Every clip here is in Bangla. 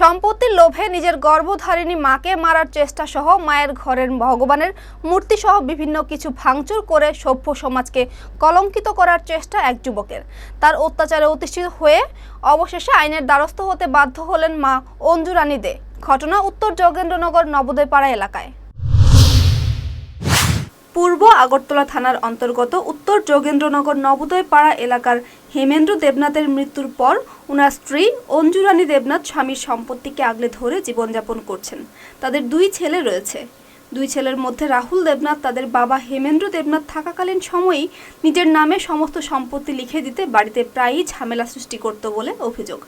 সম্পত্তির লোভে নিজের গর্ভধারিণী মাকে মারার চেষ্টা সহ মায়ের ঘরের ভগবানের মূর্তি সহ বিভিন্ন কিছু ভাঙচুর করে সভ্য সমাজকে কলঙ্কিত করার চেষ্টা এক যুবকের। তার অত্যাচারে অতিষ্ঠিত হয়ে অবশেষে আইনের দ্বারস্থ হতে বাধ্য হলেন মা অঞ্জুরানী দে। ঘটনা উত্তর যোগেন্দ্রনগর নবোদয়পাড়া এলাকায়। আগরতলা থানার অন্তর্গত উত্তর যোগেন্দ্রনগর নবোদয় পাড়া এলাকার হেমেন্দ্র দেবনাথের মৃত্যুর পর ওনার স্ত্রী অঞ্জুরানী দেবনাথ স্বামীর সম্পত্তিকে আগলে ধরে জীবনযাপন করছেন। তাদের দুই ছেলে রয়েছে। দুই ছেলের মধ্যে রাহুল দেবনাথ, তাদের বাবা হেমেন্দ্র দেবনাথ থাকাকালীন সময়েই নিজের নামে সমস্ত সম্পত্তি লিখে দিতে বাড়িতে প্রায়ই ঝামেলা সৃষ্টি করত বলে অভিযোগ।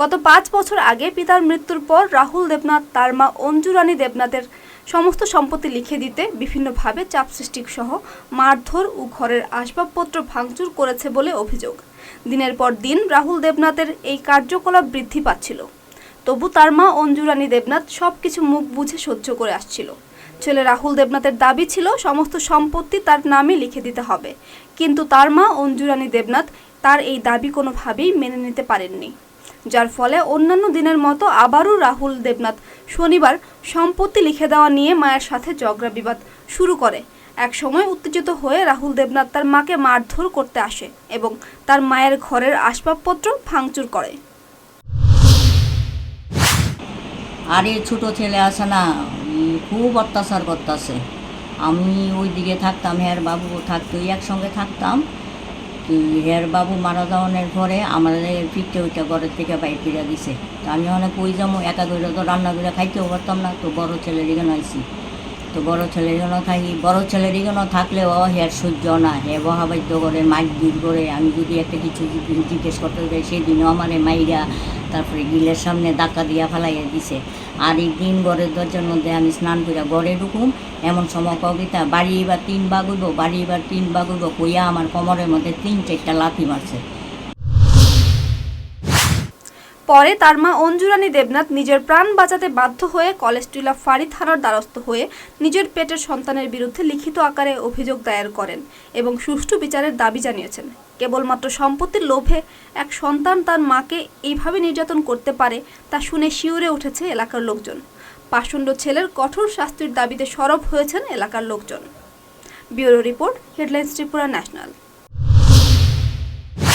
গত পাঁচ বছর আগে পিতার মৃত্যুর পর রাহুল দেবনাথ, তার মা অঞ্জুরানী দেবনাথের সমস্ত সম্পত্তি লিখে দিতে বিভিন্নভাবে চাপ সৃষ্টি সহ মারধর ও ঘরের আসবাবপত্র ভাঙচুর করেছে বলে অভিযোগ। দিনের পর দিন রাহুল দেবনাথের এই কার্যকলাপ বৃদ্ধি পাচ্ছিল। তবু তার মা অঞ্জুরানী দেবনাথ সব কিছু মুখ বুঝে সহ্য করে আসছিল। ছেলে রাহুল দেবনাথের দাবি ছিল, সমস্ত সম্পত্তি তার নামে লিখে দিতে হবে। কিন্তু তার মা অঞ্জুরানী দেবনাথ তার এই দাবি কোনোভাবেই মেনে নিতে পারেননি। যার ফলে অন্যান্য দিনের মতো আবারও রাহুল দেবনাথ শনিবার সম্পত্তি লিখে দেওয়া নিয়ে মায়ের সাথে ঝগড়া বিবাদ শুরু করে। এক সময় উত্তেজিত হয়ে রাহুল দেবনাথ তার মাকে মারধর করতে আসে এবং তার মায়ের ঘরের আসবাবপত্র ভাঙচুর করে। আরে ছোটো ছেলে আছে না খুব অত্যাচার করতেছে। আমি ওই দিকে থাকতাম হের বাবু থাকতো, একসঙ্গে থাকতাম। তো হের বাবু মারা যাওয়ানোর পরে আমাদের ফিরতে হইতে ঘরের থেকে বাইর করে দিছে। তো আমি অনেক ওই যাব, একা করে তো রান্না করে খাইতেও পারতাম না, তো বড় ছেলের এখানে আইসি তো বড় ছেলের এখানে থাকি। বড় ছেলের এখানে থাকলেও হের সহ্য না। হে বহাবাদ্য করে মাইক দূর করে। আমি যদি একটা কিছু জিজ্ঞেস করতে যাই, সেদিনও আমারে মাইরা তারপরে গিলের সামনে ধাক্কা দিয়া ফেলাইয়া দিছে। আর এই দিন ঘরের দরজার মধ্যে আমি স্নান করে ঘরে ঢুকুম। এমন সময় কবিতা বাড়ি এবার তিন বাগুব বাড়ি এবার তিন বাগুব কইয়া আমার কোমরের মধ্যে তিন চারটা লাথি মারছে। পরে তার মা অঞ্জুরানী দেবনাথ নিজের প্রাণ বাঁচাতে বাধ্য হয়ে কলেজ কলেস্ট্রিলা ফাঁড়ি থানার দ্বারস্থ হয়ে নিজের পেটের সন্তানের বিরুদ্ধে লিখিত আকারে অভিযোগ দায়ের করেন এবং সুষ্ঠু বিচারের দাবি জানিয়েছেন। কেবলমাত্র সম্পত্তির লোভে এক সন্তান তার মাকে এইভাবে নির্যাতন করতে পারে তা শুনে শিউরে উঠেছে এলাকার লোকজন। পাষণ্ড ছেলের কঠোর শাস্তির দাবিতে সরব হয়েছেন এলাকার লোকজন। Bureau report, headlines Tripura national.